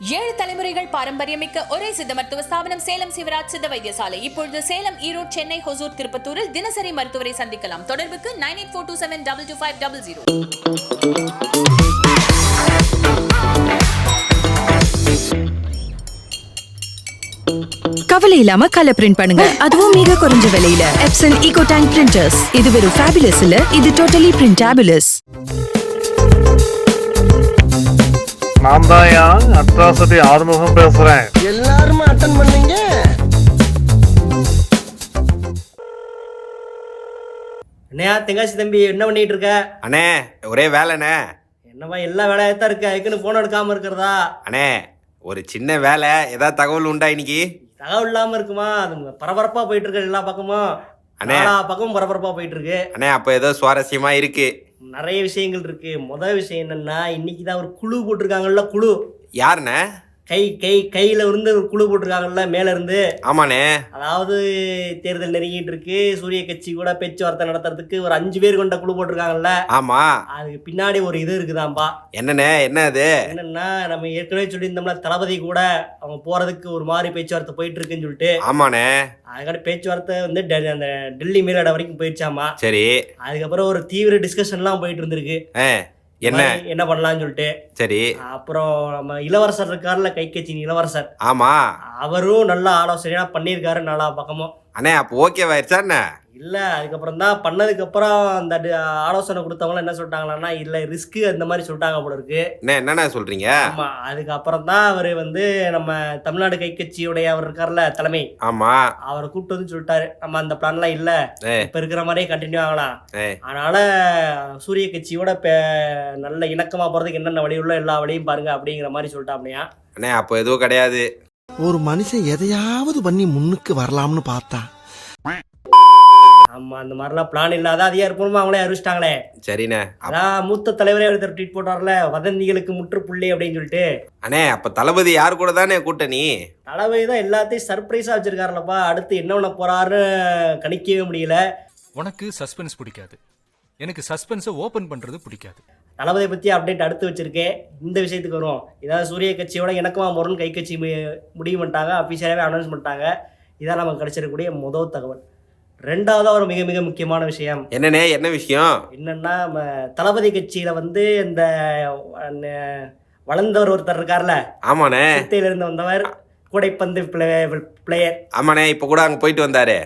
ஏழு தலைமுறைகள் பாரம்பரியமிக்க ஒரே சித்த மருத்துவ ஸ்தாபனம் சேலம் சிவராஜ் சித்த வைத்தியசாலை. இப்பொழுது சேலம் ஈரோடு சென்னை ஹொசூர் திருப்பத்தூரில் தினசரி மருத்துவரை சந்திக்கலாம். தொடர்புக்கு nine eight four two seven double two five double zero. கவலை இல்லாம கலர் பிரிண்ட் பண்ணுங்க. அதுவும் மிக குறைஞ்ச விலையில. எப்சன் ஈகோ டேங்க் பிரிண்டர்ஸ் இது வெறும் ஃபேபிலஸ் இல்ல இது டோட்டலி பிரிண்டாபிலஸ் நான் தான் அட்ராசிட்டி ஆறுமுகம் பேசுறேன். எல்லாருமே அட்டன் பண்ணீங்க? என்னையா தெங்காசி தம்பி என்ன பண்ணிட்டு இருக்க? அண்ணே ஒரே வேலைண்ணே. என்னவா எல்லா வேலையா தான் இருக்க? அதுக்குன்னு போன் எடுக்காம இருக்கிறதா? அண்ணே ஒரு சின்ன வேலை ஏதாவது தகவல் உண்டா இன்னைக்கு? தகவல் இல்லாம இருக்குமா? அது பரபரப்பா போயிட்டு இருக்கு எல்லா பக்கமும். அண்ணே. எல்லா பக்கமும் பரபரப்பா போயிட்டு இருக்கு. அண்ணே அப்போ ஏதோ சுவாரஸ்யமா இருக்கு. நிறைய விஷயங்கள் இருக்கு. முதல் விஷயம் என்னன்னா இன்னைக்கு தான் ஒரு குழு போட்டிருக்காங்கல்ல குழு. யாருண்ணே? கை கை கையில இருந்து ஒரு குழு போட்டிருக்காங்கல்ல மேல இருந்து. ஆமாண்ணே. அதாவது தேர்தல் நெருங்கிட்டு இருக்கு. சூரிய கட்சி கூட பேச்சுவார்த்தை நடத்துறதுக்கு ஒரு அஞ்சு பேர் கொண்ட குழு போட்டிருக்காங்கல்ல. ஆமா. அதுக்கு பின்னாடி ஒரு இது இருக்குதாம்பா. என்னண்ணே என்ன அது? என்னன்னா நம்ம ஏற்கனவே சொல்லியிருந்தோம்ல தளபதி கூட அவங்க போறதுக்கு ஒரு மாதிரி பேச்சுவார்த்தை போயிட்டு இருக்குன்னு சொல்லிட்டு. ஆமாண்ணே. அதுக்கான பேச்சுவார்த்தை வந்து அந்த டெல்லி மேலிட வரைக்கும் போயிடுச்சாமா. சரி. அதுக்கப்புறம் ஒரு தீவிர டிஸ்கஷன்லாம் போயிட்டு இருந்திருக்கு. என்ன? என்ன பண்ணலாம்னு சொல்லிட்டு. சரி. அப்புறம் நம்ம இளவரசர் இருக்கார்ல கைக்கட்சியின் இளவரசர். ஆமா. அவரும் நல்ல ஆலோசனையா பண்ணியிருக்காரு நல்லா பக்கமும். அண்ணே அப்போ ஓகேவாயிருச்சா என்ன? இல்ல அதுக்கப்புறம் தான் பண்ணதுக்கு அப்புறம் அந்த ஆலோசனை கொடுத்தவங்க என்ன சொல்லிட்டாங்களான்னா இல்ல ரிஸ்க் அந்த மாதிரி சொல்லிட்டாங்க போல இருக்கு. என்ன என்னண்ணே சொல்றீங்க? ஆமா அதுக்கப்புறம் தான் அவர் வந்து நம்ம தமிழ்நாடு கைக்கட்சியுடைய அவர் இருக்கார்ல தலைமை. ஆமா. அவரை கூப்பிட்டு வந்து சொல்லிட்டாரு. நம்ம அந்த பிளான்லாம் இல்ல. இப்ப இருக்கிற மாதிரியே கண்டினியூ ஆகலாம். அதனால சூரிய கட்சியோட இப்ப நல்ல இணக்கமா போறதுக்கு என்னென்ன வழி உள்ள எல்லா வழியும் பாருங்க அப்படிங்கிற மாதிரி சொல்லிட்டாப்லையா அண்ணே அப்போ எதுவும் கிடையாது. ஒரு மனுஷன் எதையாவது பண்ணி முன்னுக்கு வரலாம்னு பார்த்தா. ஆமா அந்த மாதிரிலாம் பிளான் இல்லாத அதிகாரப்பூர்வமா அவங்களே அறிவிச்சிட்டாங்களே. சரிண்ணே. அப்- அதான் மூத்த தலைவரே ஒருத்தர் ட்வீட் போட்டார்ல வதந்திகளுக்கு முற்றுப்புள்ளி அப்படின்னு சொல்லிட்டு. அண்ணே அப்போ தளபதி யார் கூட தானே கூட்டணி? தளபதி தான் எல்லாத்தையும் சர்ப்ரைஸா வச்சிருக்காருலப்பா அடுத்து என்ன பண்ண போறாருன்னு கணிக்கவே முடியல. உனக்கு சஸ்பென்ஸ் பிடிக்காது. எனக்கு சஸ்பென்ஸை ஓபன் பண்றது பிடிக்காது. தளபதியை பற்றி அப்டேட் அடுத்து வச்சிருக்கேன். இந்த விஷயத்துக்கு வரும் இதாவது சூரிய கட்சியோட இணக்கமா போகிறோன்னு கை கட்சி முடிவு பண்ணிட்டாங்க. அஃபிஷியலாகவே அனௌன்ஸ் பண்ணிட்டாங்க. இதான் நமக்கு கிடைச்சிருக்கக்கூடிய முதல் தகவல். ரெண்டாவதாக ஒரு மிக மிக முக்கியமான விஷயம். என்னண்ணே என்ன விஷயம்? என்னன்னா நம்ம தளபதி கட்சியில வந்து இந்த வளர்ந்தவர் ஒருத்தர் இருக்கார்ல? ஆமாண்ணே. சித்தையிலிருந்து வந்தவர். கூடைப்பந்து பிளேயர். ஆமாண்ணே இப்போ கூட அங்கே போயிட்டு வந்தாரு.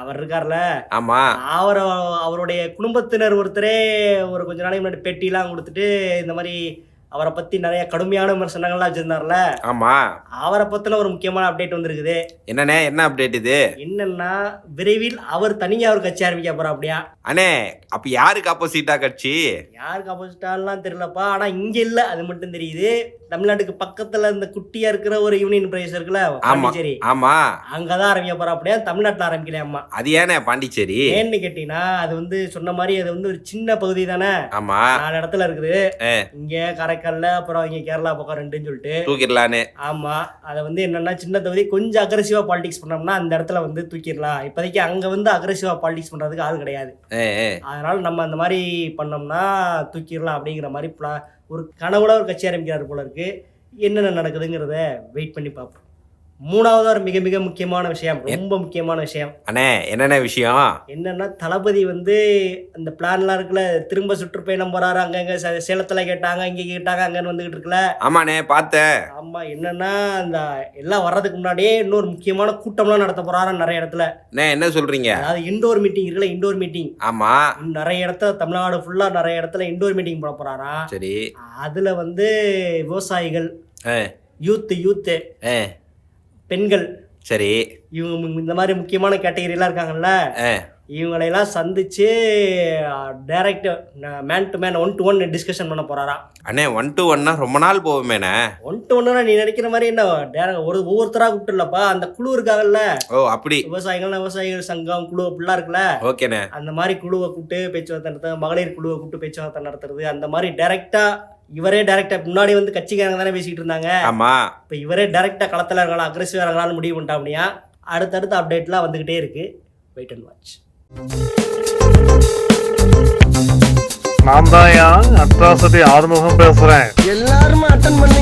அவர் இருக்கார்ல. ஆமா. அவர் அவருடைய குடும்பத்தினர் ஒருத்தரே ஒரு கொஞ்ச நாளைக்கு முன்னாடி பேட்டிலாம் கொடுத்துட்டு இந்த மாதிரி அவரை பத்தி நிறைய கடுமையான விமர்சனங்கள்லாம் வச்சிருந்தார்ல ஆமா. அவரை பத்தின ஒரு முக்கியமான அப்டேட் வந்திருக்குது. என்னண்ணே என்ன அப்டேட் இது? என்னன்னா விரைவில் அவர் தனியா ஒரு கட்சி ஆரம்பிக்க போறா அப்படியா? அண்ணே அப்ப யாருக்கு ஆப்போசிட்டா கட்சி? யாருக்கு ஆப்போசிட்டாலாம் தெரியலப்பா. ஆனா இங்க இல்ல அது மட்டும் தெரியுது. தமிழ்நாட்டுக்கு பக்கத்துல இந்த குட்டியா இருக்கிற ஒரு யூனியன் பிரதேசம் இருக்குல்ல பாண்டிச்சேரி. ஆமா. அங்கதான் ஆரம்பிக்க போறா அப்படியா? தமிழ்நாட்டுல ஆரம்பிக்கலையாம்மா அது ஏண்ணே பாண்டிச்சேரி? ஏன்னு கேட்டீங்கன்னா அது வந்து சொன்ன மாதிரி அது வந்து ஒரு சின்ன பகுதி தானே? ஆமா. நாலு இடத்துல இருக்குது. இங்க காரைக்கால்ல அப்புறம் இங்க கேரளா பக்கம் ரெண்டுன்னு சொல்லிட்டு. தூக்கிடலான்னு. ஆமா. அதை வந்து என்னன்னா சின்ன தொகுதி கொஞ்சம் அக்ரெசிவா பாலிடிக்ஸ் பண்ணோம்னா அந்த இடத்துல வந்து தூக்கிடலாம். இப்போதைக்கு அங்க வந்து அக்ரெசிவா பாலிடிக்ஸ் பண்றதுக்கு ஆள் கிடையாது. அதனால நம்ம அந்த மாதிரி பண்ணோம்னா தூக்கிடலாம் அப்படிங்கிற மாதிரி ஒரு கனவுல ஒரு கட்சி ஆரம்பிக்கிறாரு போல இருக்கு. என்னென்ன நடக்குதுங்கிறத வெயிட் பண்ணி பார்ப்போம். மூணாவது ஒரு மிக மிக முக்கியமான விஷயம் ரொம்ப முக்கியமான விஷயம். அண்ணே என்னென்ன விஷயம்? என்னன்னா தளபதி வந்து அந்த பிளான்லாம் இருக்குல்ல திரும்ப சுற்றுப்பயணம் போறாரு அங்கங்க சேலத்துல கேட்டாங்க இங்க கேட்டாங்க அங்கன்னு வந்துகிட்டு இருக்குல்ல. ஆமாண்ணே பார்த்தேன். ஆமா என்னன்னா அந்த எல்லாம் வர்றதுக்கு முன்னாடியே இன்னொரு முக்கியமான கூட்டம்லாம் நடத்த போறாரு நிறைய இடத்துல. என்ன சொல்றீங்க? அதாவது இண்டோர் மீட்டிங் இருக்குல்ல இண்டோர் மீட்டிங் ஆமா. நிறைய இடத்துல தமிழ்நாடு ஃபுல்லா நிறைய இடத்துல இண்டோர் மீட்டிங் போட போறாராம் சரி. அதுல வந்து விவசாயிகள் யூத்து யூத்து பெண்கள். சரி. இவங்க இந்த மாதிரி முக்கியமான கேட்டகரிலாம் இருக்காங்கல்ல? இவங்களையெல்லாம் சந்திச்சு direct man to man one to one discussion பண்ண போறாராம் அண்ணே ஒன் டு ஒன்னா ரொம்ப நாள் போகுமேண்ணே. ஒன் டு ஒன்னா நீ நினைக்கிற மாதிரி என்ன டேரக்ட் ஒரு ஒவ்வொருத்தரா கூப்பிட்டுலப்பா அந்த குழு இருக்காங்கல்ல? ஓ அப்படி. விவசாயிகள் விவசாயிகள் சங்கம் குழு அப்படிலாம் இருக்குல்ல? ஓகேண்ணே. அந்த மாதிரி குழுவை கூப்பிட்டு பேச்சுவார்த்தை நடத்துறது மகளிர் குழுவை கூப்பிட்டு பேச்சுவார்த்தை நடத்துறது அந்த மாதிரி டைரக்டா இவரே டைரக்டா முன்னாடி வந்து கட்சிக்காரங்க தானே பேசிட்டு இருந்தாங்க. ஆமா. இப்போ இவரே டைரக்டா களத்துல இருக்கலாம் அக்ரெசிவா இருக்கலாம்னு முடிவு பண்ணிட்டா அப்படியா அடுத்தடுத்த அப்டேட்லாம் வந்துகிட்டே இருக்கு. வெயிட் அண்ட் வாட்ச் நான் தான் அட்ராசிட்டி ஆறுமுகம் பேசுறேன்? எல்லாருமே அட்டன் பண்ணீங்க